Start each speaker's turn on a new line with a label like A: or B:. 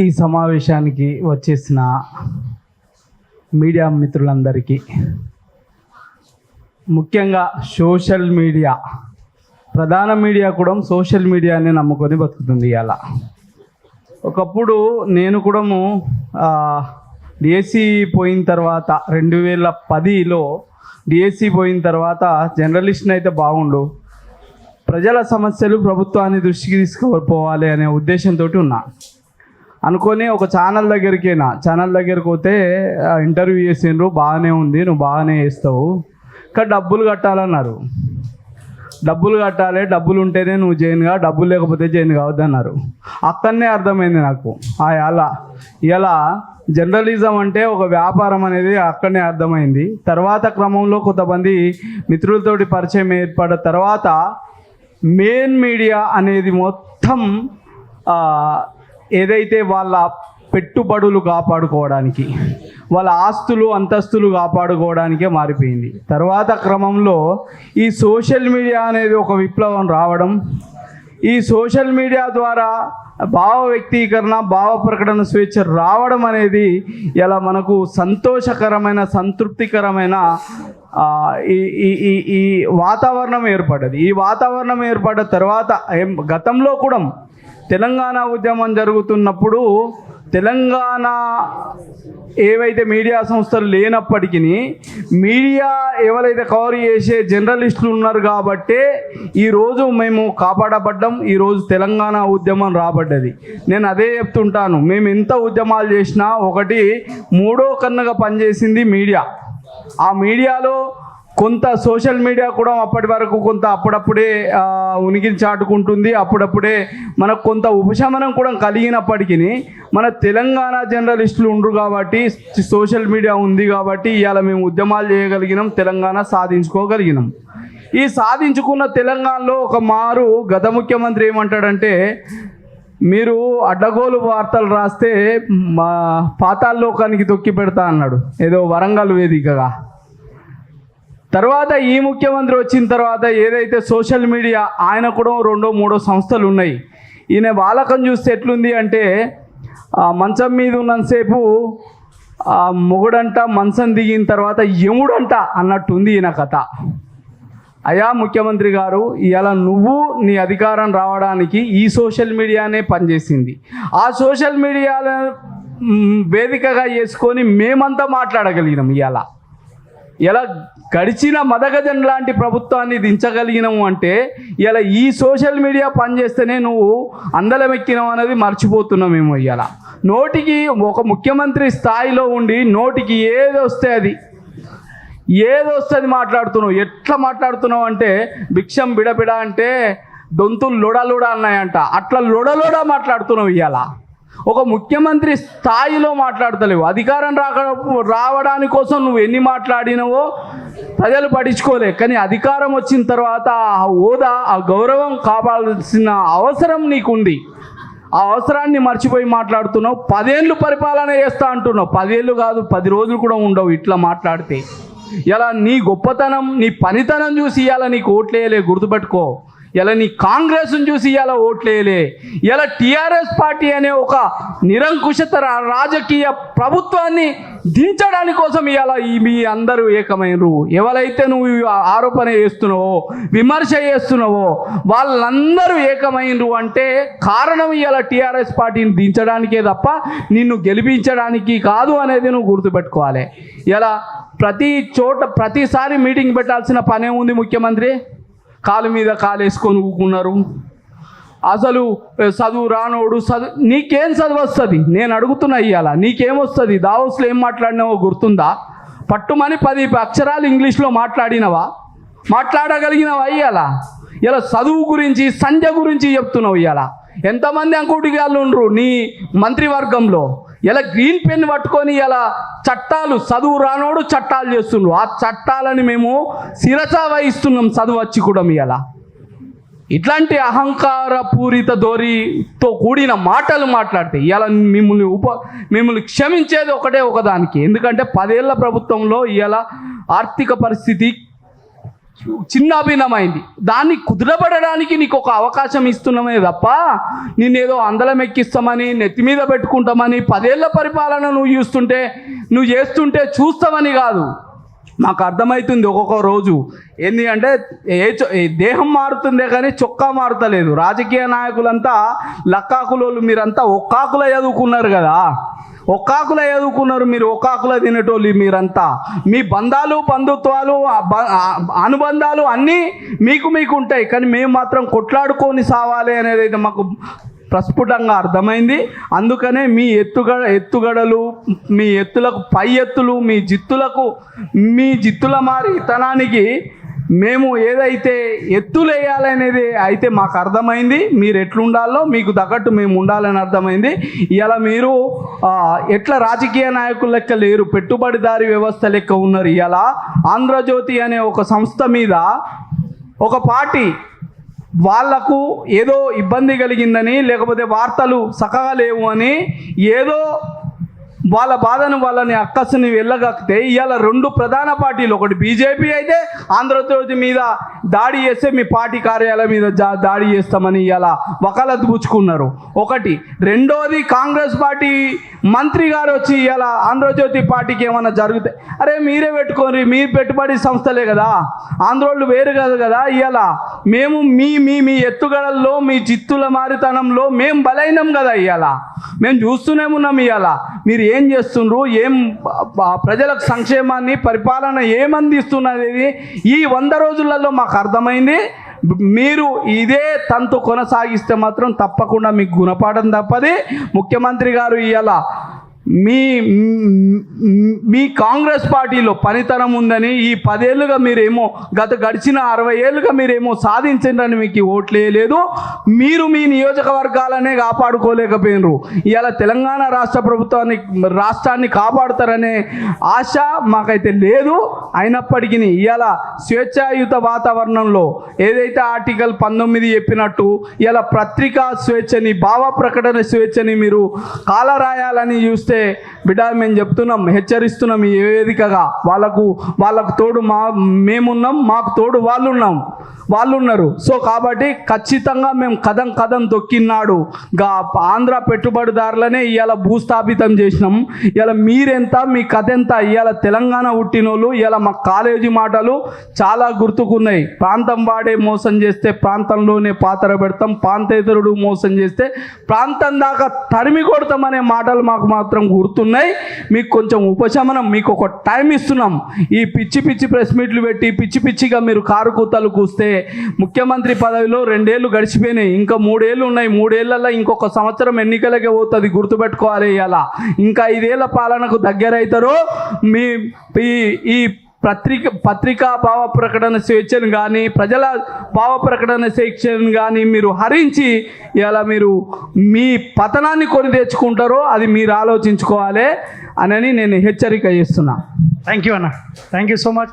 A: ఈ సమావేశానికి వచ్చేసిన మీడియా మిత్రులందరికీ ముఖ్యంగా సోషల్ మీడియా ప్రధాన మీడియా కూడా సోషల్ మీడియాని నమ్ముకొని బతుకుతుంది ఇవాళ ఒకప్పుడు నేను కూడా డిఎస్సి పోయిన తర్వాత రెండు వేల పదిలో డిఎస్సి పోయిన తర్వాత జర్నలిస్ట్ని అయితే బాగుండు. ప్రజల సమస్యలు ప్రభుత్వాన్ని దృష్టికి తీసుకుపోవాలి అనే ఉద్దేశంతో ఉన్నా. అనుకొని ఒక ఛానల్ దగ్గరికేనా? ఛానల్ దగ్గరికి పోతే ఇంటర్వ్యూ చేసిండ్రు బాగానే ఉంది నువ్వు బాగానే చేస్తావు. కానీ డబ్బులు కట్టాలన్నారు. డబ్బులు కట్టాలి డబ్బులు ఉంటేనే నువ్వు జైన్గా డబ్బులు లేకపోతే జైన్ కావద్దన్నారు. అక్కడనే అర్థమైంది నాకు. ఆ ఇలా ఇలా జర్నలిజం అంటే ఒక వ్యాపారం అనేది అక్కడనే అర్థమైంది. తర్వాత క్రమంలో కొంతమంది మిత్రులతోటి పరిచయం ఏర్పడిన తర్వాత మెయిన్ మీడియా అనేది మొత్తం ఏదైతే వాళ్ళ పెట్టుబడులు కాపాడుకోవడానికి వాళ్ళ ఆస్తులు అంతస్తులు కాపాడుకోవడానికే మారిపోయింది. తర్వాత క్రమంలో ఈ సోషల్ మీడియా అనేది ఒక విప్లవం రావడం ఈ సోషల్ మీడియా ద్వారా భావ వ్యక్తీకరణ భావ ప్రకటన స్వేచ్ఛ రావడం అనేది ఇలా మనకు సంతోషకరమైన సంతృప్తికరమైన ఈ ఈ వాతావరణం ఏర్పడ్డది. ఈ వాతావరణం ఏర్పడ్డ తర్వాత గతంలో కూడా తెలంగాణ ఉద్యమం జరుగుతున్నప్పుడు తెలంగాణ ఏవైతే మీడియా సంస్థలు లేనప్పటికీ మీడియా ఎవరైతే కవర్ చేసే జర్నలిస్టులు ఉన్నారు కాబట్టే ఈరోజు మేము కాపాడబడ్డం ఈరోజు తెలంగాణ ఉద్యమం రాబడ్డది. నేను అదే చెప్తుంటాను మేము ఎంత ఉద్యమాలు చేసినా ఒకటి మూడో కన్నుగా పనిచేసింది మీడియా. ఆ మీడియాలో కొంత సోషల్ మీడియా కూడా అప్పటి వరకు కొంత అప్పుడప్పుడే ఆ, ఉనికిని చాటుకుంటుంది అప్పుడప్పుడే మనకు కొంత ఉపశమనం కూడా కలిగినప్పటికీ మన తెలంగాణ జర్నలిస్టులు ఉండరు కాబట్టి సోషల్ మీడియా ఉంది కాబట్టి ఇవాళ మేము ఉద్యమాలు చేయగలిగినాం తెలంగాణ సాధించుకోగలిగినాం. ఈ సాధించుకున్న తెలంగాణలో ఒక మారు గత ముఖ్యమంత్రి ఏమంటాడంటే మీరు అడ్డగోలు వార్తలు రాస్తే మా పాతాల్లోకానికి తొక్కి పెడతా అన్నాడు. ఏదో వరంగల్ వేదికగా. తర్వాత ఈ ముఖ్యమంత్రి వచ్చిన తర్వాత ఏదైతే సోషల్ మీడియా ఆయన కూడా రెండో మూడో సంస్థలు ఉన్నాయి ఈయన వాలకం చూస్తే ఎట్లుంది అంటే మంచం మీద ఉన్నంతసేపు మొగుడంట మంచం దిగిన తర్వాత యముడంట అన్నట్టుంది ఈయన కథ. అయా ముఖ్యమంత్రి గారు ఇవాళ నువ్వు నీ అధికారం రావడానికి ఈ సోషల్ మీడియానే పనిచేసింది. ఆ సోషల్ మీడియాలో వేదికగా చేసుకొని మేమంతా మాట్లాడగలిగినాం ఇవాళ ఇలా గడిచిన మదగజన్ లాంటి ప్రభుత్వాన్ని దించగలిగినాము అంటే ఇలా ఈ సోషల్ మీడియా పనిచేస్తేనే నువ్వు అందలం ఎక్కినావు అనేది మర్చిపోతున్నామేమో ఇలా నోటికి ఒక ముఖ్యమంత్రి స్థాయిలో ఉండి నోటికి ఏది వస్తే అది. ఏది వస్తుంది మాట్లాడుతున్నావు. ఎట్లా మాట్లాడుతున్నావు అంటే భిక్షం బిడబిడ అంటే దొంతులు లొడలుడ అన్నాయంట. అట్లా లొడలుడ మాట్లాడుతున్నావు ఇవాళ ఒక ముఖ్యమంత్రి స్థాయిలో మాట్లాడతలేవు. అధికారం రాక రావడాని కోసం నువ్వు ఎన్ని మాట్లాడినవో ప్రజలు పట్టించుకోలే. కానీ అధికారం వచ్చిన తర్వాత ఆ హోదా ఆ గౌరవం కాపాడాల్సిన అవసరం నీకుంది. ఆ అవసరాన్ని మర్చిపోయి మాట్లాడుతున్నావు. పదేళ్ళు పరిపాలన చేస్తా అంటున్నావు. పదేళ్ళు కాదు పది రోజులు కూడా ఉండవు ఇట్లా మాట్లాడితే. ఇలా నీ గొప్పతనం నీ పనితనం చూసి ఇవాళ నీకు ఓట్లేయలే గుర్తుపెట్టుకో. ఇలా నీ కాంగ్రెస్ని చూసి ఇలా ఓట్లేయలే? ఇలా టీఆర్ఎస్ పార్టీ అనే ఒక నిరంకుశత రాజకీయ ప్రభుత్వాన్ని దించడానికి కోసం ఇవాళ ఈ మీ అందరూ ఏకమైనరు? ఎవరైతే నువ్వు ఆరోపణ చేస్తున్నావో విమర్శ చేస్తున్నావో వాళ్ళందరూ ఏకమైనరు అంటే కారణం ఇవాళ టీఆర్ఎస్ పార్టీని దించడానికే తప్ప నిన్ను గెలిపించడానికి కాదు అనేది నువ్వు గుర్తుపెట్టుకోవాలి. ఇలా ప్రతి చోట ప్రతిసారి మీటింగ్ పెట్టాల్సిన పనే ఉంది ముఖ్యమంత్రి. కాలు మీద కాలేసుకొని ఊకున్నారు. అసలు చదువు రానోడు చదువు నీకేం చదువు వస్తుంది? నేను అడుగుతున్నా ఇవాళ నీకేమొస్తుంది? దావోస్లో ఏం మాట్లాడినావో గుర్తుందా? పట్టుమని పది అక్షరాలు ఇంగ్లీష్లో మాట్లాడినవా? మాట్లాడగలిగినవా ఇవాళ ఇలా చదువు గురించి సంధ్య గురించి చెప్తున్నావు ఇవాళ ఎంతమంది అంకుటిగాళ్ళు ఉండరు నీ మంత్రివర్గంలో? ఇలా గ్రీన్ పెన్ పట్టుకొని ఇలా చట్టాలు చదువు రానోడు చట్టాలు చేస్తుండ్రు ఆ చట్టాలని మేము శిరస వహిస్తున్నాం చదువు వచ్చి కూడా ఇలా ఇట్లాంటి అహంకార పూరిత ధోరితో కూడిన మాటలు మాట్లాడితే ఇలా మిమ్మల్ని ఉప మిమ్మల్ని క్షమించేది ఒకటే ఒకదానికి. ఎందుకంటే పదేళ్ళ ప్రభుత్వంలో ఇలా ఆర్థిక పరిస్థితి చిన్నాభిన్నమైంది దాన్ని కుదురపడడానికి నీకు ఒక అవకాశం ఇస్తున్నామే తప్ప నేనేదో అందలం ఎక్కిస్తామని నెత్తి మీద పెట్టుకుంటామని పదేళ్ళ పరిపాలన నువ్వు చూస్తుంటే నువ్వు చేస్తుంటే చూస్తామని కాదు. మాకు అర్థమవుతుంది ఒక్కొక్క రోజు. ఏంది అంటే ఏ ఏ దేహం మారుతుందే కానీ చొక్కా మారుతలేదు. రాజకీయ నాయకులంతా లక్కాకులోళ్ళు మీరంతా ఒక్కాకుల చదువుకున్నారు కదా. ఒక్కాకుల చదువుకున్నారు మీరు ఒక్కాకుల తినేటోళ్ళు మీరంతా. మీ బంధాలు బంధుత్వాలు అనుబంధాలు అన్నీ మీకు మీకు ఉంటాయి కానీ మేము మాత్రం కొట్లాడుకొని సావాలి అనేది అయితే మాకు ప్రస్ఫుటంగా అర్థమైంది. అందుకనే మీ ఎత్తుగడ ఎత్తుగడలు మీ ఎత్తులకు పై ఎత్తులు మీ జిత్తులకు మీ జిత్తుల మారితనానికి మేము ఏదైతే ఎత్తులు వేయాలనేది అయితే మాకు అర్థమైంది. మీరు ఎట్లుండాలో మీకు తగ్గట్టు మేము ఉండాలని అర్థమైంది. ఇలా మీరు ఎట్లా రాజకీయ నాయకుల లెక్క లేరు పెట్టుబడిదారి వ్యవస్థ లెక్క ఉన్నారు ఇలా ఆంధ్రజ్యోతి అనే ఒక సంస్థ మీద ఒక పార్టీ వాళ్ళకు ఏదో ఇబ్బంది కలిగిందని లేకపోతే వార్తలు చక్కగా లేవు అని ఏదో వాళ్ళ బాధను వాళ్ళని అక్కసుని వెళ్ళగక్కితే ఇవాళ రెండు ప్రధాన పార్టీలు ఒకటి బీజేపీ అయితే ఆంధ్రజ్యోతి మీద దాడి చేస్తే మీ పార్టీ కార్యాలయం మీద జా- దాడి చేస్తామని ఇవాళ వకాలత్ పుచ్చుకున్నారు. ఒకటి. రెండోది కాంగ్రెస్ పార్టీ మంత్రి గారు వచ్చి ఇవాళ ఆంధ్రజ్యోతి పార్టీకి ఏమైనా జరిగితే అరే మీరే పెట్టుకోండి మీ పెట్టుబడి సంస్థలే కదా. ఆంధ్రోళ్ళు వేరు కాదు కదా ఇవాళ మేము మీ మీ మీ ఎత్తుగడల్లో మీ చిత్తుల మారితనంలో మేము బలైనం కదా ఇవాళ మేము చూస్తూనే ఉన్నాం ఇవాళ మీరు ఏం ఏం చేస్తుండ్రు? ఏం ప్రజలకు సంక్షేమాన్ని పరిపాలన ఏమందిస్తున్నది ఈ వంద రోజులలో మాకు అర్థమైంది. మీరు ఇదే తంతు కొనసాగిస్తే మాత్రం తప్పకుండా మీకు గుణపాఠం తప్పది. ముఖ్యమంత్రి గారు ఇవాళ మీ మీ కాంగ్రెస్ పార్టీలో పనితనం ఉందని ఈ పదేళ్ళుగా మీరేమో గత గడిచిన అరవై ఏళ్ళుగా మీరేమో సాధించండి మీకు ఓట్లు మీరు మీ నియోజకవర్గాలనే కాపాడుకోలేకపోయినరు. ఇలా తెలంగాణ రాష్ట్ర ప్రభుత్వాన్ని రాష్ట్రాన్ని కాపాడుతారనే ఆశ మాకైతే లేదు. అయినప్పటికీ ఇలా స్వేచ్ఛాయుత వాతావరణంలో ఏదైతే ఆర్టికల్ పంతొమ్మిది చెప్పినట్టు ఇలా పత్రికా స్వేచ్ఛని భావ ప్రకటన స్వేచ్ఛని మీరు కాలరాయాలని చూస్తే బిడ్డ మేము చెప్తున్నాం హెచ్చరిస్తున్నాం ఈ వేదికగా. వాళ్ళకు వాళ్ళకు తోడు మా మేమున్నాం మాకు తోడు వాళ్ళు ఉన్నాం వాళ్ళు ఉన్నారు సో కాబట్టి ఖచ్చితంగా మేము కథం కథం తొక్కినాడు గా ఆంధ్ర పెట్టుబడిదారులనే ఇవాళ భూస్థాపితం చేసినాం. ఇవాళ మీరెంత మీ కథ ఎంత ఇవాళ తెలంగాణ పుట్టినోళ్ళు ఇవాళ మా కాలేజీ మాటలు చాలా గుర్తుకున్నాయి. ప్రాంతం వాడే మోసం చేస్తే ప్రాంతంలోనే పాత్ర పెడతాం. ప్రాంతేతరుడు మోసం చేస్తే ప్రాంతం దాకా తరిమి కొడతామనే మాటలు మాకు మాత్రం గుర్తున్నాయి. మీకు కొంచెం ఉపశమనం మీకు ఒక టైం ఇస్తున్నాం. ఈ పిచ్చి పిచ్చి ప్రెస్ మీట్లు పెట్టి పిచ్చి పిచ్చిగా మీరు కారు కూతలు కూస్తే ముఖ్యమంత్రి పదవిలో రెండేళ్ళు గడిచిపోయినాయి. ఇంకా మూడేళ్ళు ఉన్నాయి. మూడేళ్ళలో ఇంకొక సంవత్సరం ఎన్నికలకే పోతుంది. గుర్తుపెట్టుకోవాలి ఇలా ఇంకా ఐదేళ్ళ పాలనకు దగ్గర అవుతారో మీ ఈ ఈ పత్రిక పత్రికా భావ ప్రకటన స్వేచ్ఛను కానీ ప్రజల భావ ప్రకటన స్వేచ్ఛను కానీ మీరు హరించి ఇలా మీరు మీ పతనాన్ని కొని తెచ్చుకుంటారో అది మీరు ఆలోచించుకోవాలి అని నేను హెచ్చరిక చేస్తున్నా.
B: థ్యాంక్ యూ అన్న. Thank you so much